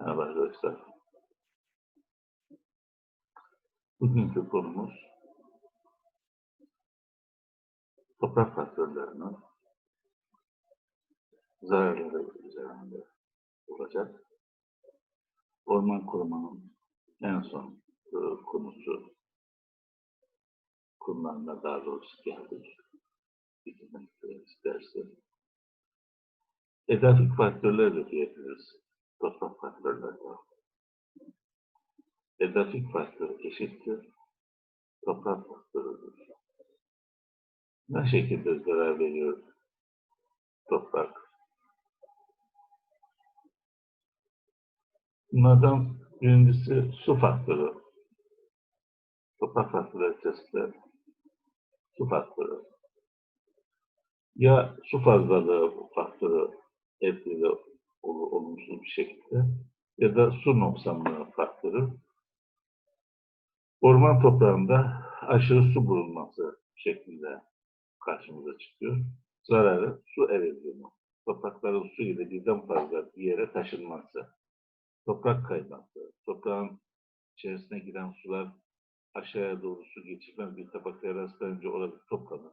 Merhaba arkadaşlar. Bugünkü konumuz toprak faktörlerinin zararları üzerinde olacak. Orman korumanın en son e, konusu konularına daha doğrusu geldik. Bitirmek isterse. Edafik faktörler de diyebiliriz. Toprak faktörler de. Edafik faktör eşittir. Toprak faktörüdür. Ne şekilde zarar veriyor toprak? Bunlardan birincisi su faktörü. Toprak faktörü içerisinde su faktörü. Ya su fazlalığı faktörü etkili olumsuz bir şekilde ya da su noksanlığı faktörü orman toprağında aşırı su bulunması şeklinde karşımıza çıkıyor. Zararı su erozyonu. Toprakların su ile birden fazla bir yere taşınması. Toprak kayması. Toprağın içerisine giren sular aşağıya doğru su geçirmez bir tabakaya rastlanınca orada toplanır.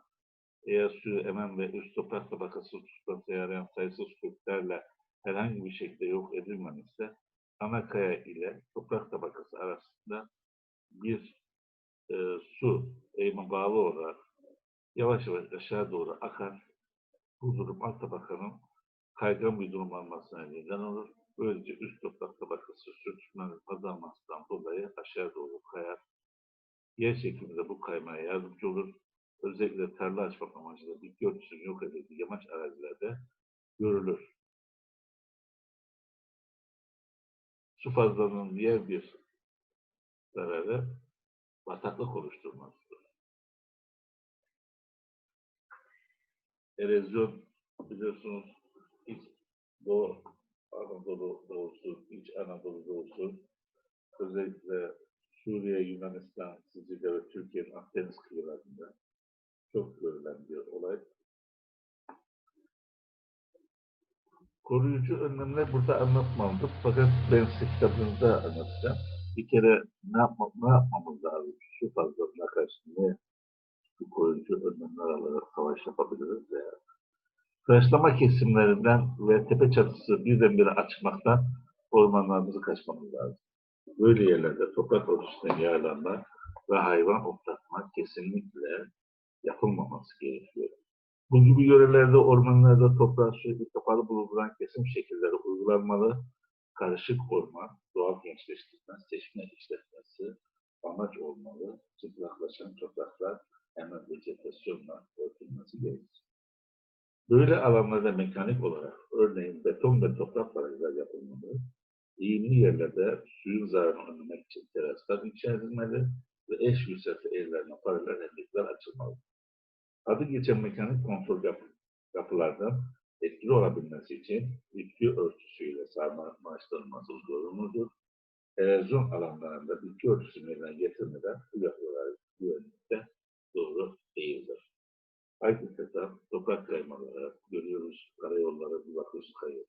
Eğer suyu emen ve üst toprak tabakası tutmasına yarayan sayısız köklerle herhangi bir şekilde yok edilmemişse ana kaya ile toprak tabakası arasında bir e, su eğime bağlı olarak yavaş yavaş aşağı doğru akar. Bu durum alt tabakanın kaygan bir durum almasına neden olur. Böylece üst toprak tabakası sürtünmenin azalmasından dolayı aşağı doğru kayar. Yer çekiminde bu kaymaya yardımcı olur. Özellikle tarla açmak amacıyla bitki örtüsünün yok edildiği yamaç arazilerde görülür. Su fazlalığının diğer bir zararı bataklık oluşturmasıdır. Erozyon biliyorsunuz İç Doğu Anadolu doğusu, İç Anadolu doğusu, özellikle Suriye, Yunanistan, Sicilya ve Türkiye'nin Akdeniz kıyılarında çok görülen bir olay. Koruyucu önlemler burada anlatmadım fakat ben size kitabınızda anlatacağım. Bir kere ne, yapma, ne yapmamız lazım? Su fazlalığına karşı ne bu koruyucu önlemler alarak savaş yapabiliriz veya Kıraçlama kesimlerinden ve tepe çatısı birdenbire açmaktan ormanlarımızı kaçmamız lazım. Böyle yerlerde toprak örtüsünden yararlanma ve hayvan otlatmak kesinlikle yapılmaması gerekiyor. Bu gibi yörelerde ormanlarda toprağı sürekli kapalı bulunduran kesim şekilleri uygulanmalı. Karışık orman, doğal gençleştirme, seçme işletmesi amaç olmalı. Çıplaklaşan topraklar hemen vegetasyonla örtülmesi gerekir. Böyle alanlarda mekanik olarak örneğin beton ve toprak barajlar yapılmalı. Eğimli yerlerde suyun zararını önlemek için teraslar inşa edilmeli ve eş yükselti evlerine paralel hendekler açılmalı. Adı geçen mekanik kontrol yapı, yapılardan etkili olabilmesi için bitki örtüsüyle sarmalaştırılması zorunludur. Erozyon alanlarında bitki örtüsü meydana getirmeden bu yapılar güvenlikte doğru değildir. Ayrıca toprak kaymaları görüyoruz, karayolları bakıyoruz kayıyor.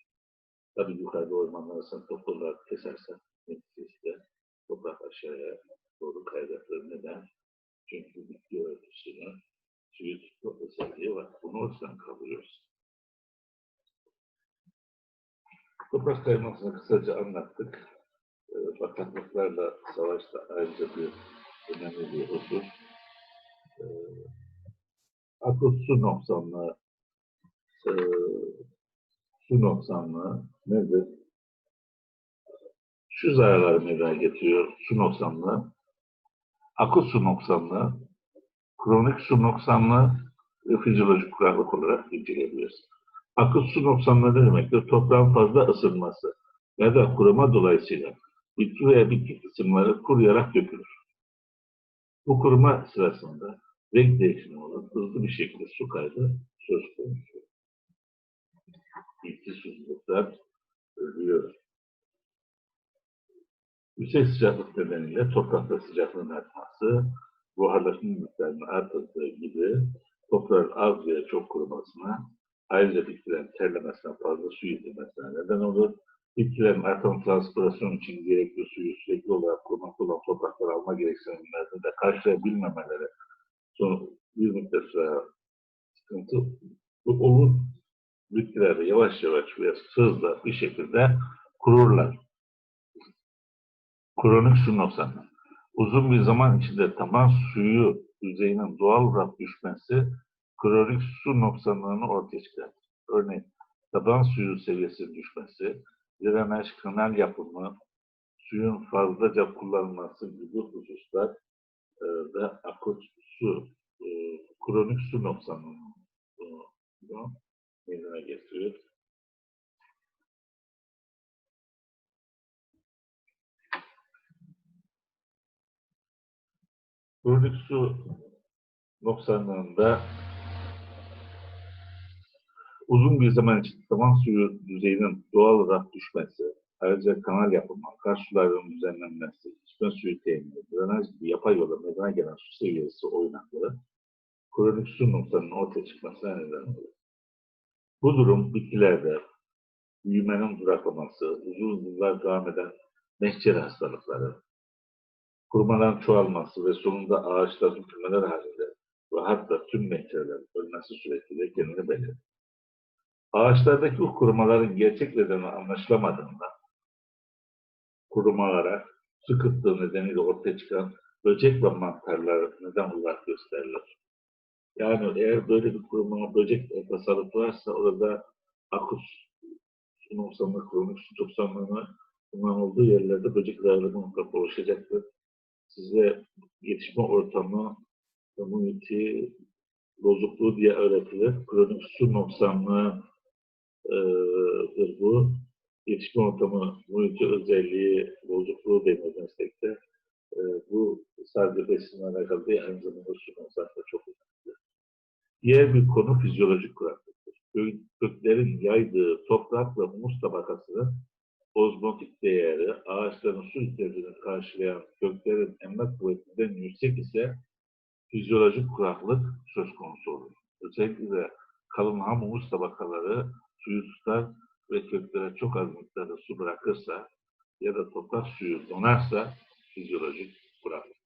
Tabii yukarıda ormanlar arasında toplu olarak kesersen neticesinde toprak aşağıya doğru kayacaktır. Neden? Çünkü bitki örtüsünün suyu tutma özelliği var. Bunu ortadan kaldırıyoruz. Toprak kaymasını kısaca anlattık. E, bataklıklarla savaşta ayrıca bir önemli bir husus. E, akıl su noksanlığı e, su noksanlığı nedir? Şu zararları meydana getiriyor su noksanlığı. Akıl su noksanlığı, kronik su noksanlığı ve fizyolojik kuraklık olarak inceleyebiliriz. Akıl su noksanlığı ne demektir? Toprağın fazla ısınması ya da kuruma dolayısıyla bitki veya bitki kısımları kuruyarak dökülür. Bu kuruma sırasında renk değişimi olur, hızlı bir şekilde su kaybı söz konusu. Bitki susuzluklar ölüyor. Yüksek sıcaklık nedeniyle toprakta sıcaklığın artması, buharlaşma miktarının arttığı gibi toprağın az veya çok kurumasına, ayrıca bitkilerin terlemesinden fazla su yedirmesine neden olur. bitkilerin atom transpirasyonu için gerekli suyu sürekli olarak korumakta olan topraklar alma gereksinimlerini de karşılayabilmemeleri son bir müddet sonra sıkıntı olur. Bitkiler yavaş yavaş ve hızla bir şekilde kururlar. Kronik su noksanı. Uzun bir zaman içinde taban suyu yüzeyinin doğal olarak düşmesi kronik su noksanlığını ortaya çıkarır. Örneğin taban suyu seviyesinin düşmesi, drenaj kanal yapımı, suyun fazlaca kullanılması gibi hususlar e, da akut su, e, kronik su noksanlığını e, meydana getiriyor. Kronik su noksanlığında uzun bir zaman için taban suyu düzeyinin doğal olarak düşmesi, ayrıca kanal yapımı, akarsuların düzenlenmesi, içme suyu temini, drenaj gibi yapay yola meydana gelen su seviyesi oynaklığı, kronik su noksanının ortaya çıkmasına neden olur. Bu durum bitkilerde büyümenin duraklaması, uzun yıllar devam eden mehçeri hastalıkları, kurumaların çoğalması ve sonunda ağaçların kümeler halinde ve hatta tüm mehçerlerin ölmesi suretiyle kendini belirtir. Ağaçlardaki bu kurumaların gerçek nedeni anlaşılamadığında kurumalara kıtlığı nedeniyle ortaya çıkan böcek ve mantarlar neden olarak gösterilir. Yani eğer böyle bir kuruma böcek tasarruf varsa orada akus su noksanlığı, kronik su olduğu yerlerde böcek dağılımı mutlaka oluşacaktır. Size yetişme ortamı, immunity, bozukluğu diye öğretilir. Kronik su noksanlığı bu. Yetişme ortamı, immunity özelliği, bozukluğu deniyor meslekte. E, bu sadece besinle alakalı değil, aynı zamanda su noksanlığı çok önemli. Diğer bir konu fizyolojik kuraklıktır. Köklerin yaydığı toprak ve humus tabakasının ozmotik değeri ağaçların su ihtiyacını karşılayan köklerin emme kuvvetinden yüksek ise fizyolojik kuraklık söz konusu olur. Özellikle kalın ham tabakaları suyu tutar ve köklere çok az miktarda su bırakırsa ya da toprak suyu donarsa fizyolojik kuraklık.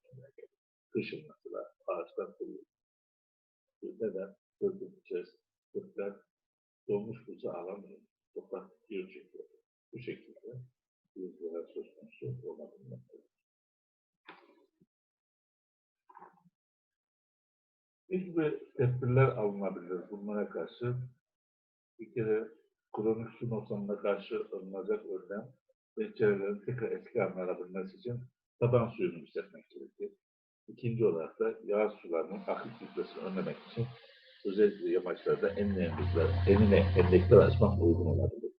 Kışın mesela ağaçlar kurulur. Neden? Kökün içerisinde kökler donmuş buzu alamıyor. Toprak diyor çünkü. Bu şekilde yüzlere söz konusu olabilmektedir. Ne gibi tedbirler alınabilir bunlara karşı? Bir kere kronik su noksanına karşı alınacak önlem bahçelerin tekrar eski haline alabilmesi için taban suyunu yükseltmek gerekir. İkinci olarak da yağ sularının aktif gitmesini önlemek için özellikle yamaçlarda enine endekler, enine endekler açmak uygun olabilir.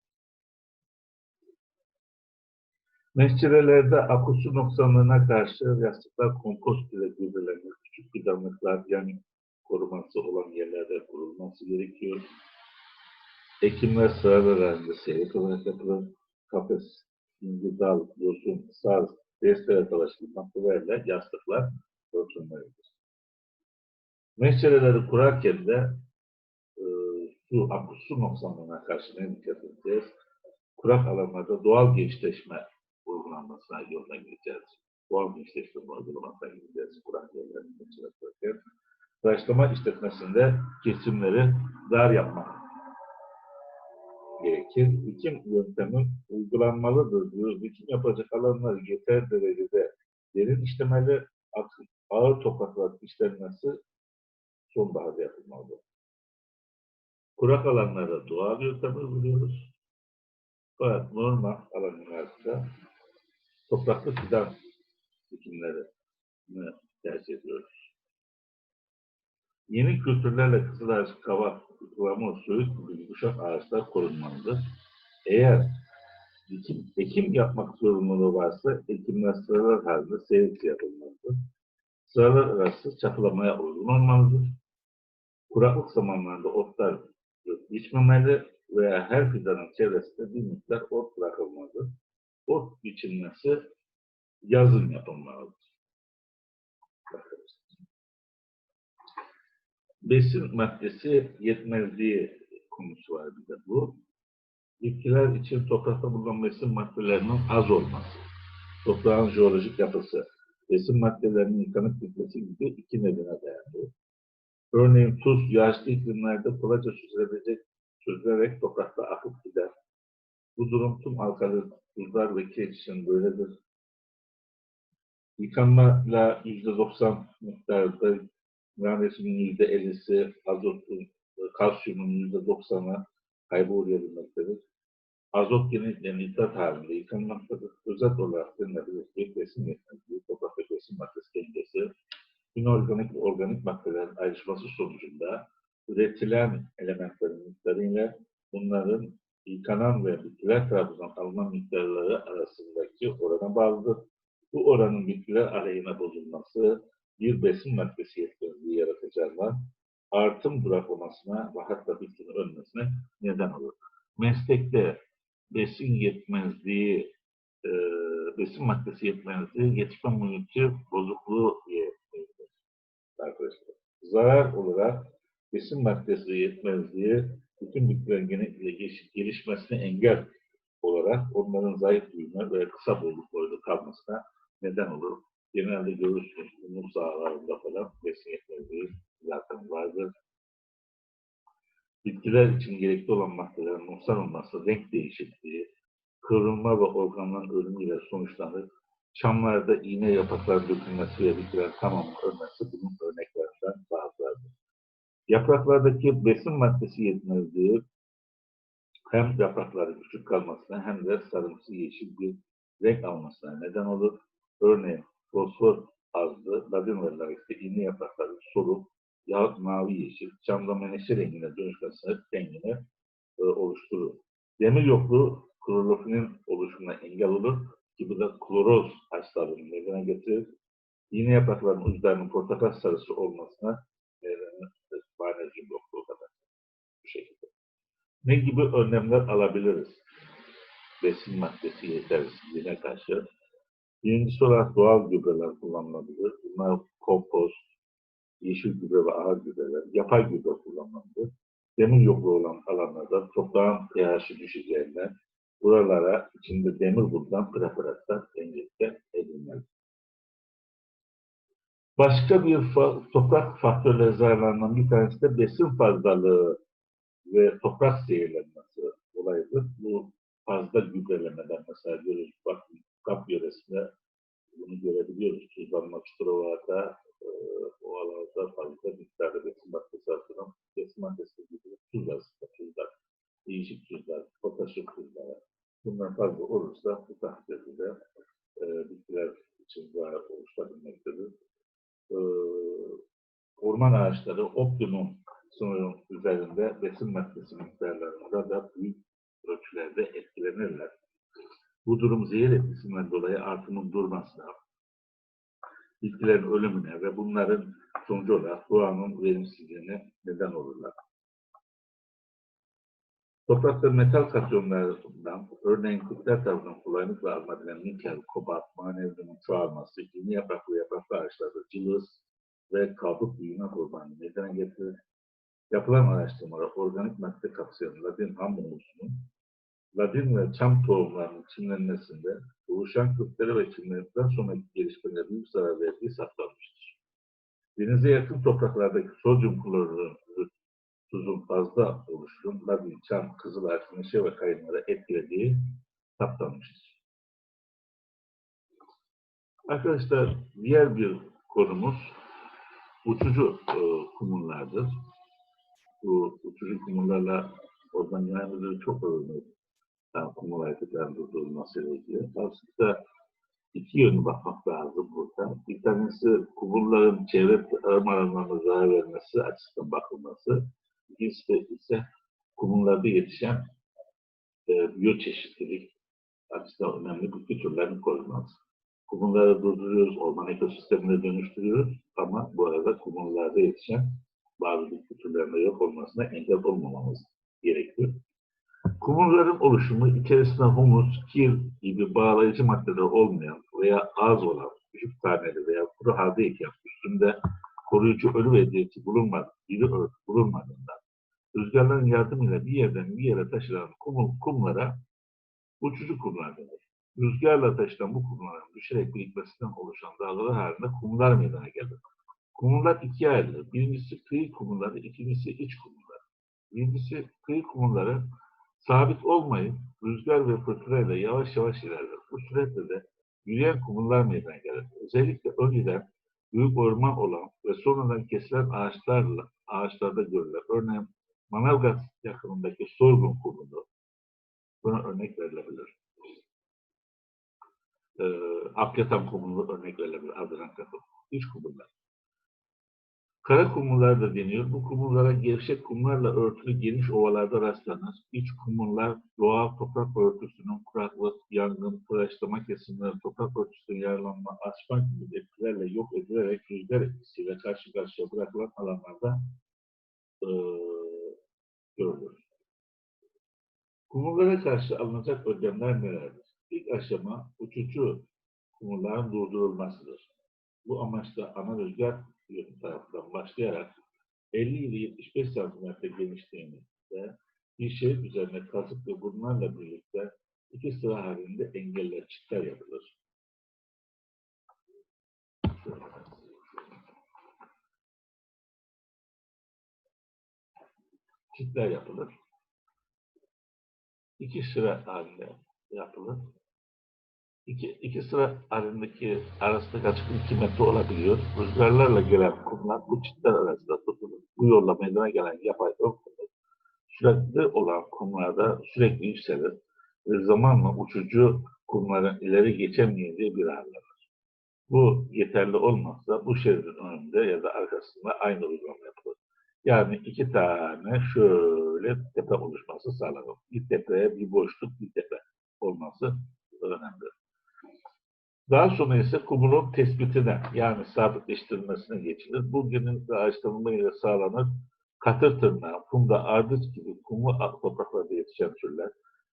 Mescirelerde akusu noksanlığına karşı yastıklar kompost ile gübrelenir. Küçük fidanlıklar yani koruması olan yerlerde kurulması gerekiyor. Ekimler sıralar halinde seyrek olarak yapılır. Kafes, inci, dal, yosun, saz, destere dolaştırmaktalarıyla yastıklar ölçülmelidir. Mesceleleri kurarken de e, su, akusu noksanlığına karşı ne dikkat edeceğiz? Kurak alanlarda doğal gençleşme uygulanmasına yoluna gideceğiz. Doğal gençleşme uygulamasına gideceğiz. Kurak yerlerini geçirerken. Tıraşlama işletmesinde kesimleri dar yapmak gerekir. Biçim yöntemi uygulanmalıdır diyoruz. Biçim yapacak alanlar yeter derecede derin işlemeli, ağır topraklar işlenmesi sonbaharda yapılmalıdır. Kurak alanlarda doğal yöntemi uyguluyoruz. Fakat normal alanlarda topraklı fidan dikimleri tercih ediyoruz. Yeni kültürlerle kızılağaç, kavak, ıhlamur, söğüt gibi yumuşak ağaçlar korunmalıdır. Eğer dikim, ekim yapmak zorunluluğu varsa ekimler sıralar halinde seyirci yapılmalıdır. Sıralar arası çapılamaya uygun olmalıdır. Kuraklık zamanlarında otlar biçmemeli veya her fidanın çevresinde bir miktar ot bırakılmalıdır. Ot biçilmesi yazın yapılmalıdır. Besin maddesi yetmezliği konusu var bir de bu. Bitkiler için toprakta bulunan besin maddelerinin az olması, toprağın jeolojik yapısı, besin maddelerinin yıkanık gitmesi gibi iki nedene dayanıyor. Örneğin tuz, yağışlı iklimlerde kolayca süzülebilecek, süzülerek toprakta akıp gider. Bu durum tüm alkali tuzlar ve kireç için böyledir. Yıkanmayla %90 miktarda Mühendisinin yüzde ellisi, azotun, kalsiyumun yüzde doksanı kaybı uğrayabilmektedir. Azot genellikle nitrat halinde yıkanmaktadır. Özet olarak denilebilir ki besin yetmezliği, toprak besin maddesi dengesi, inorganik ve organik maddelerin ayrışması sonucunda üretilen elementlerin miktarıyla bunların yıkanan ve bitkiler tarafından alınan miktarları arasındaki orana bağlıdır. Bu oranın bitkiler aleyhine bozulması, bir besin maddesi yetmezliği yaratacağından artım duraklamasına ve hatta bitkinin ölmesine neden olur. Meslekte besin yetmezliği, e, besin maddesi yetmezliği yetişme muhiti bozukluğu diye arkadaşlar. Zarar olarak besin maddesi yetmezliği bütün bitkilerin gelişmesine engel olarak onların zayıf büyüme ve kısa bolluk boyunda kalmasına neden olur genelde görürsünüz umut sahalarında falan besin yetmezliği zaten vardır. Bitkiler için gerekli olan maddelerin noksan olması, renk değişikliği, kıvrılma ve organların ölümüyle sonuçlanır. Çamlarda iğne yapraklar dökülmesi ve bitkilerin tamamı ölmesi bunun örneklerinden bazılarıdır. Yapraklardaki besin maddesi yetmezliği hem yaprakların küçük kalmasına hem de sarımsı yeşil bir renk almasına neden olur. Örneğin fosfor azlı, ladin ve lavikte iğne yaprakları soluk, yahut mavi yeşil, camda menekşe rengine dönüşmesine rengini e, oluşturur. Demir yokluğu klorofinin oluşumuna engel olur ki bu da kloroz hastalığını meydana getirir. İğne yapraklarının uçlarının portakal sarısı olmasına neden magnezyum yokluğu kadar. Bu şekilde. Ne gibi önlemler alabiliriz? Besin maddesi yetersizliğine karşı Birincisi olarak doğal gübreler kullanılabilir. Bunlar kompost, yeşil gübre ve ağır gübreler, yapay gübre kullanılabilir. Demir yokluğu olan alanlarda toprağın pH'i düşeceğinden buralara içinde demir bulunan preparatlar enjekte edilmeli. Başka bir fa- toprak faktörleri zararlarından bir tanesi de besin fazlalığı ve toprak zehirlenmesi olayıdır. Bu fazla gübrelemeden mesela görürüz, bak kap yöresinde bunu görebiliyoruz. Tuzlanma Çukurova'da e, o alanlarda fazla miktarda besin maddesi artıran besin maddesi gibi tuz aslında tuzlar, değişik tuzlar, potasyum tuzları. Bunlar fazla olursa bu takdirde e, bitkiler için zarar oluşabilmektedir. E, orman ağaçları optimum sınırın üzerinde besin maddesi miktarlarında da büyük durum zehir etkisinden dolayı artımın durmasına, bitkilerin ölümüne ve bunların sonucu olarak doğanın verimsizliğine neden olurlar. Toprakta metal katyonlarından, örneğin Kürtler tarafından kolaylıkla alınabililen nikel, kobalt, manezyumun çoğalması, yeni yapraklı yapraklı ağaçlarda cılız ve kabuk büyüme kurbanı neden getirir. Yapılan araştırmalar organik madde kapsayan ladin ham humusunun ladin ve çam tohumlarının çimlenmesinde oluşan kökleri ve çimlendikten sonraki gelişmelerine büyük zarar verdiği saptanmıştır. Denize yakın topraklardaki sodyum klorürü tuzun fazla oluşum, ladin, çam, kızılağaç, meşe ve kayınları etkilediği saptanmıştır. Arkadaşlar diğer bir konumuz uçucu e, kumullardır. Bu uçucu kumullarla oradan yayınlıları çok önemli yani kumul hareketlerinde durdurulması ile ilgili. Aslında iki yönü bakmak lazım burada. Bir tanesi kumulların çevre arama alanlarına zarar vermesi açısından bakılması. İkincisi ise kumullarda yetişen e, biyoçeşitlilik açısından önemli bitki türlerinin korunması. Kumulları durduruyoruz, orman ekosistemine dönüştürüyoruz ama bu arada kumullarda yetişen bazı bitki türlerine yok olmasına engel olmamamız gerekiyor. Kumulların oluşumu içerisinde humus, kir gibi bağlayıcı maddeler olmayan veya az olan küçük taneli veya kuru haldeyken üstünde koruyucu ölü ve diyeti bulunmadı, diri bulunmadığından rüzgarların yardımıyla bir yerden bir yere taşınan kum, kumlara uçucu kumlar denir. Rüzgarla taşınan bu kumların düşerek birikmesinden oluşan dağları halinde kumlar meydana gelir. Kumlar ikiye ayrılır. Birincisi kıyı kumları, ikincisi iç kumlar. Birincisi kıyı kumları sabit olmayıp rüzgar ve fırtınayla yavaş yavaş ilerler. Bu süreçte de yürüyen kumullar meydana gelir. Özellikle önceden büyük orman olan ve sonradan kesilen ağaçlarla ağaçlarda görülür. Örneğin Manavgat yakınındaki sorgun kumunu buna örnek verilebilir. Ee, Akyatan kumunu örnek verilebilir. Adıran kapı. İç kumullar. Kara kumullar da deniyor. Bu kumullara gevşek kumlarla örtülü geniş ovalarda rastlanır. İç kumullar doğal toprak örtüsünün kuraklık, yangın, tıraşlama kesimleri, toprak örtüsünün yaralanma, asfalt gibi etkilerle yok edilerek rüzgar etkisiyle karşı karşıya bırakılan alanlarda e, görülür. Kumullara karşı alınacak önlemler nelerdir? İlk aşama uçucu kumulların durdurulmasıdır. Bu amaçla ana rüzgar yönü tarafından başlayarak 50 ile 75 santimetre genişliğinde bir şerit üzerine kazık ve bunlarla birlikte iki sıra halinde engeller, çitler yapılır. Çitler yapılır. İki sıra halinde yapılır. İki, iki sıra halindeki arasındaki açıklık 2 metre olabiliyor. Rüzgarlarla gelen kumlar bu çitler arasında tutulur. Bu yolla meydana gelen yapay ön kumlar sürekli olan kumlarda sürekli yükselir ve zamanla uçucu kumların ileri geçemeyeceği bir hal alır. Bu yeterli olmazsa bu şeridin önünde ya da arkasında aynı uygulama yapılır. Yani iki tane şöyle tepe oluşması sağlanır. Bir tepeye bir boşluk, bir tepe olması önemli. Daha sonra ise kumunun tespitine yani sabitleştirilmesine geçilir. Bu günün ağaçlanmayla sağlanır. Katır tırnağı, funda, ardıç gibi kumu ak topraklarda yetişen türler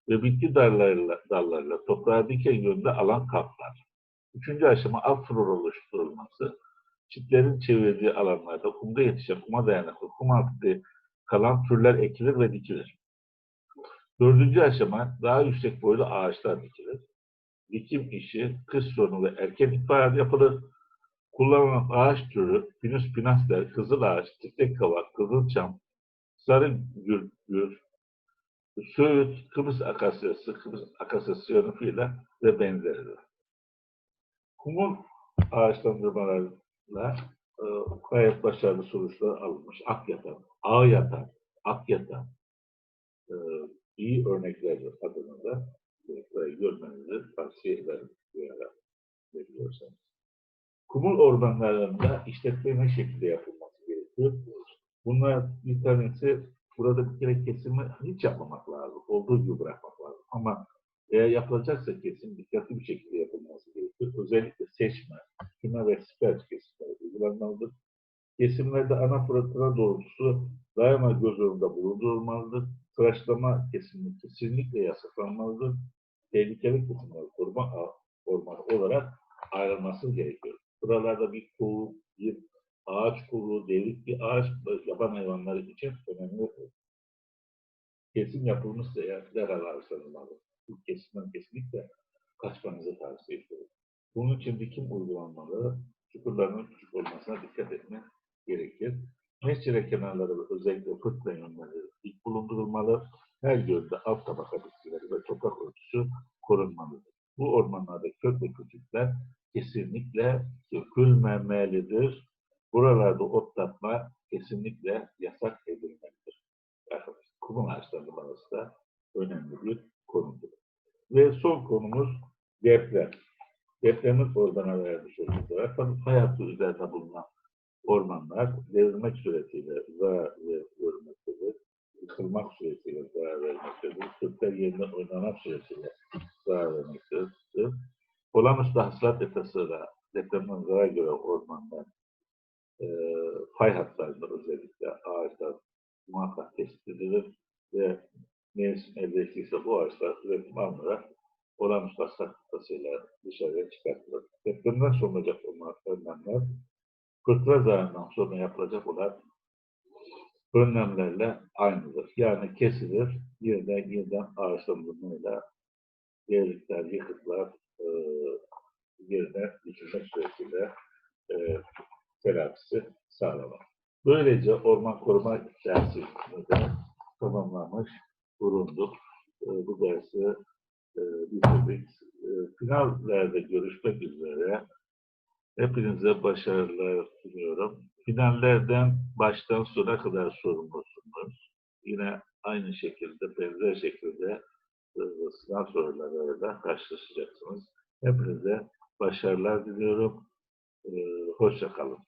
ve bitki dallarıyla, dallarıyla toprağa dikey yönde alan kaplar. Üçüncü aşama flora oluşturulması. Çitlerin çevirdiği alanlarda kumda yetişen kuma dayanıklı kum altında kalan türler ekilir ve dikilir. Dördüncü aşama daha yüksek boylu ağaçlar dikilir dikim işi kış sonu ve erken itibariyle yapılır. Kullanılan ağaç türü Pinus pinaster, kızıl ağaç, titrek kavak, kızılçam, sarı gürgür, söğüt, Kıbrıs akasyası, Kıbrıs akasyası yönüfüyle ve benzeridir. Kumun ağaçlandırmalarla e, gayet başarılı sonuçlar alınmış. Ak yatan, ağ yatan, ak yatan e, iyi örneklerdir adına da görmenizi tavsiye ederim duyarak veriyorsanız. Kumul ormanlarında işletme ne şekilde yapılması gerekiyor? Bunlar bir tanesi burada bir kere kesimi hiç yapmamak lazım. Olduğu gibi bırakmak lazım. Ama eğer yapılacaksa kesim dikkatli bir şekilde yapılması gerekiyor. Özellikle seçme, küme ve siper kesimleri uygulanmalıdır. Kesimlerde ana fırtına doğrultusu daima göz önünde bulundurulmalıdır. Tıraşlama kesimi kesinlikle yasaklanmalıdır. Tehlikeli kesimler koruma ormanı olarak ayrılması gerekiyor. Buralarda bir kuğu, bir ağaç kuru, devrik bir ağaç yaban hayvanları için önemli. Kesim yapılmışsa eğer derhal arsanılmalı. Bu kesimden kesinlikle kaçmanızı tavsiye ediyorum. Bunun için dikim uygulanmalı, çukurların küçük olmasına dikkat etmek gerekir. Mescire kenarları ve özellikle fırtına yönleri dik bulundurulmalı. Her yönde alt tabaka bitkileri ve toprak örtüsü korunmalıdır. Bu ormanlarda kök ve küçükler kesinlikle sökülmemelidir. Buralarda otlatma kesinlikle yasak edilmelidir. Arkadaşlar, kumun ağaçlarının arası da önemli bir konudur. Ve son konumuz deprem. Depremin ormana vermiş olduğu var. Tabii hayatı üzerinde bulunan ormanlar devrilmek suretiyle zarar vermektedir. Yıkılmak suretiyle zarar vermektedir. Türkler yerine oynamak suretiyle zarar vermektedir. Olağanüstü hasılat etasıyla depremden zarar gören ormanlar e, fay hatlarında özellikle ağaçlar muhakkak tespit edilir ve mevsim elverişliyse bu ağaçlar üretim alınarak olağanüstü hasılat etasıyla dışarıya çıkartılır. Depremden sonra olacak ormanlar fırtına zararından sonra yapılacak olan önlemlerle aynıdır. Yani kesilir, yerden yerden ağaçlandırmayla devletler, yıkıklar e, yerine dikilmek suretiyle e, telafisi sağlanır. Böylece orman koruma dersini de tamamlamış bulunduk. E, bu dersi e, bitirdik. E, finallerde görüşmek üzere. Hepinize başarılar. Finallerden baştan sona kadar sorumlusunuz. Yine aynı şekilde, benzer şekilde e, sınav sorularıyla karşılaşacaksınız. Hepinize başarılar diliyorum. E, hoşça kalın.